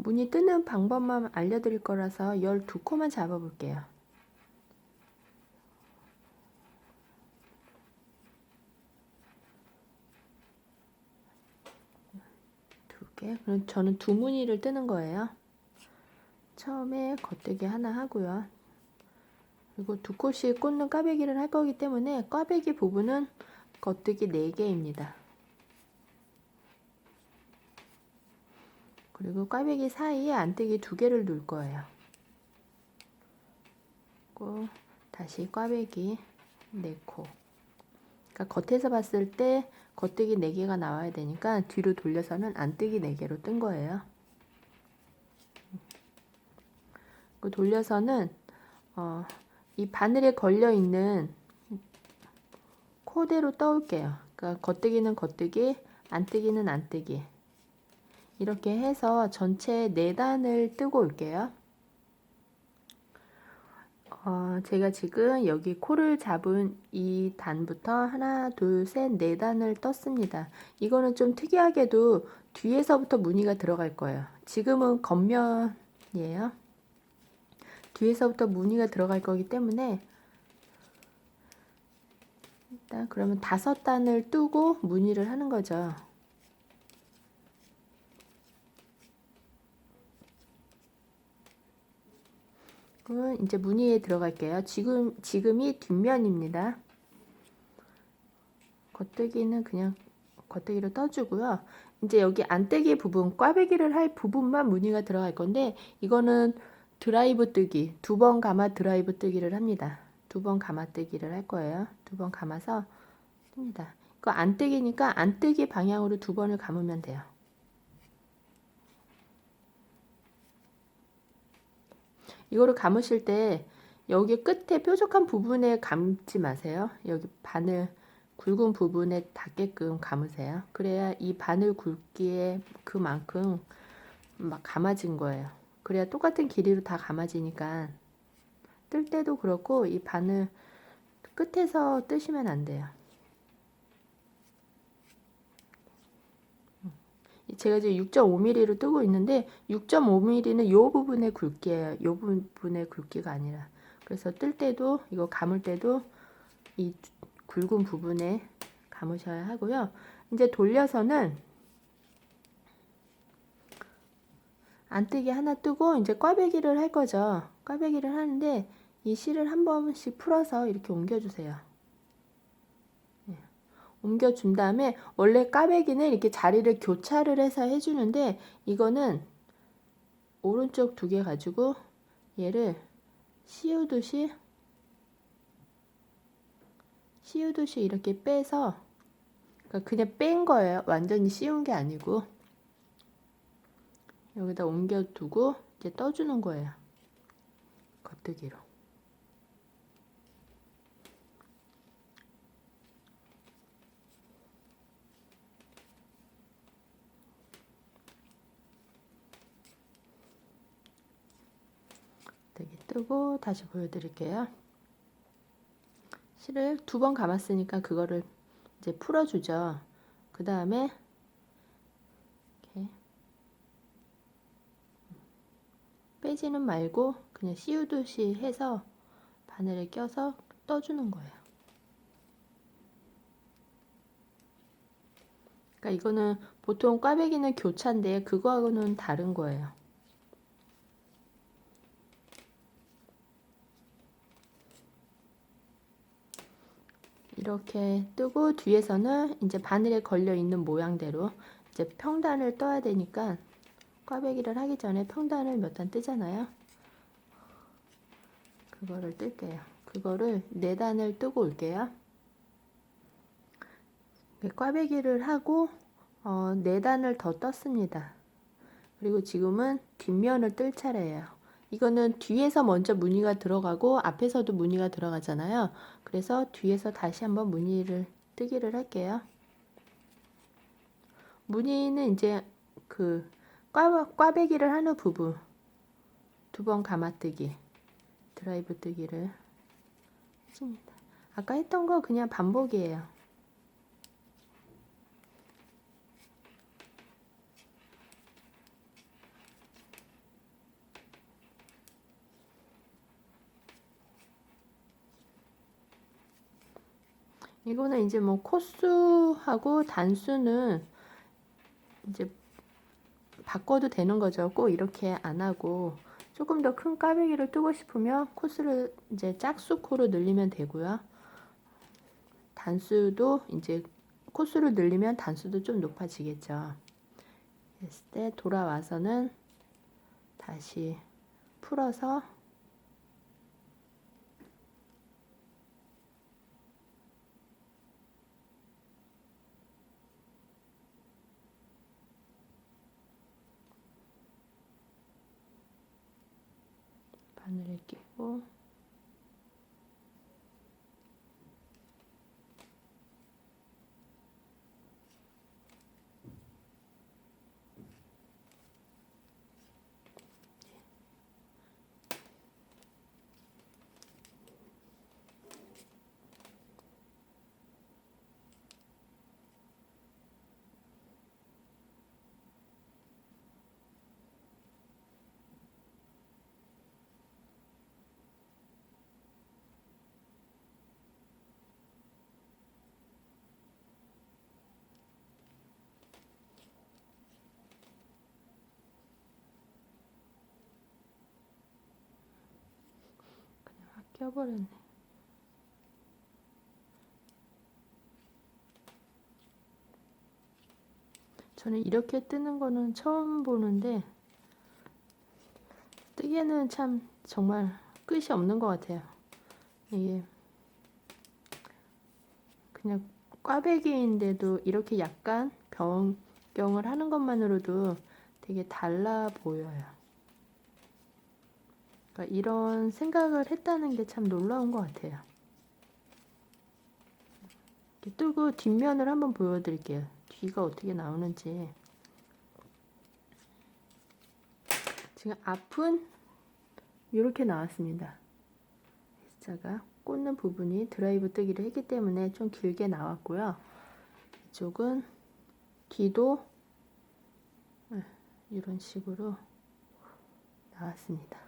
무늬 뜨는 방법만 알려드릴 거라서 12코만 잡아볼게요. 두 개. 그럼 저는 두 무늬를 뜨는 거예요. 처음에 겉대기 하나 하고요. 그리고 두 코씩 꽂는 꽈배기를 할 거기 때문에 꽈배기 부분은 겉뜨기 4개입니다. 그리고 꽈배기 사이에 안뜨기 2개를 놓을 거예요. 그리고 다시 꽈배기 4코. 그러니까 겉에서 봤을 때 겉뜨기 4개가 나와야 되니까 뒤로 돌려서는 안뜨기 4개로 뜬 거예요. 그 돌려서는 어, 이 바늘에 걸려 있는 코대로 떠올게요. 그러니까 겉뜨기는 겉뜨기, 안뜨기는 안뜨기. 이렇게 해서 전체 네 단을 뜨고 올게요. 어, 제가 지금 여기 코를 잡은 이 단부터 하나, 둘, 셋, 네 단을 떴습니다. 이거는 좀 특이하게도 뒤에서부터 무늬가 들어갈 거예요. 지금은 겉면이에요. 뒤에서부터 무늬가 들어갈 거기 때문에 일단 그러면 다섯 단을 뜨고 무늬를 하는 거죠. 그러면 이제 무늬에 들어갈게요. 지금 지금이 뒷면입니다. 겉뜨기는 그냥 겉뜨기로 떠주고요. 이제 여기 안뜨기 부분, 꽈배기를 할 부분만 무늬가 들어갈 건데 이거는 드라이브 뜨기 두 번 감아 드라이브 뜨기를 합니다. 두 번 감아 뜨기를 할 거예요. 두 번 감아서 뜹니다. 이거 안 뜨기니까 안 뜨기 방향으로 두 번을 감으면 돼요. 이거를 감으실 때 여기 끝에 뾰족한 부분에 감지 마세요. 여기 바늘 굵은 부분에 닿게끔 감으세요. 그래야 이 바늘 굵기에 그만큼 막 감아진 거예요. 그래야 똑같은 길이로 다 감아지니까 뜰 때도 그렇고 이 바늘 끝에서 뜨시면 안 돼요. 제가 지금 6.5mm로 뜨고 있는데 6.5mm는 이 부분의 굵기예요. 이 부분의 굵기가 아니라 그래서 뜰 때도 이거 감을 때도 이 굵은 부분에 감으셔야 하고요. 이제 돌려서는 안뜨기 하나 뜨고 이제 꽈배기를 할 거죠. 꽈배기를 하는데 이 실을 한 번씩 풀어서 이렇게 옮겨주세요. 예. 옮겨준 다음에 원래 까베기는 이렇게 자리를 교차를 해서 해주는데 이거는 오른쪽 두 개 가지고 얘를 씌우듯이 씌우듯이 이렇게 빼서 그러니까 그냥 뺀 거예요. 완전히 씌운 게 아니고 여기다 옮겨두고 이제 떠주는 거예요. 겉뜨기로. 되게 뜨고 다시 보여드릴게요. 실을 두 번 감았으니까 그거를 이제 풀어주죠. 그 다음에 이렇게 빼지는 말고 그냥 씌우듯이 해서 바늘에 껴서 떠주는 거예요. 그러니까 이거는 보통 꽈배기는 교차인데 그거하고는 다른 거예요. 이렇게 뜨고 뒤에서는 이제 바늘에 걸려 있는 모양대로 이제 평단을 떠야 되니까 꽈배기를 하기 전에 평단을 몇 단 뜨잖아요. 그거를 뜰게요. 그거를 네 단을 뜨고 올게요. 꽈배기를 하고 어, 네 단을 더 떴습니다. 그리고 지금은 뒷면을 뜰 차례예요. 이거는 뒤에서 먼저 무늬가 들어가고 앞에서도 무늬가 들어가잖아요. 그래서 뒤에서 다시 한번 무늬를 뜨기를 할게요. 무늬는 이제 그 꽈, 꽈배기를 하는 부분 두 번 감아뜨기 드라이브 뜨기를 했습니다. 아까 했던 거 그냥 반복이에요. 이거는 이제 뭐 코수하고 단수는 이제 바꿔도 되는 거죠. 꼭 이렇게 안 하고 조금 더 큰 까베기를 뜨고 싶으면 코스를 이제 짝수 코로 늘리면 되고요. 단수도 이제 코스를 늘리면 단수도 좀 높아지겠죠. 했을 때 돌아와서는 다시 풀어서 바늘을 끼고 그냥 확 껴버렸네. 저는 이렇게 뜨는 거는 처음 보는데 뜨개는 참 정말 끝이 없는 것 같아요. 이게 그냥 꽈배기인데도 이렇게 약간 변경을 하는 것만으로도 되게 달라 보여요. 그러니까 이런 생각을 했다는 게 참 놀라운 것 같아요. 뜨고 뒷면을 한번 보여드릴게요. 뒤가 어떻게 나오는지. 지금 앞은 이렇게 나왔습니다. S자가 꽂는 부분이 드라이브 뜨기를 했기 때문에 좀 길게 나왔고요. 이쪽은 뒤도 네, 이런 식으로 나왔습니다.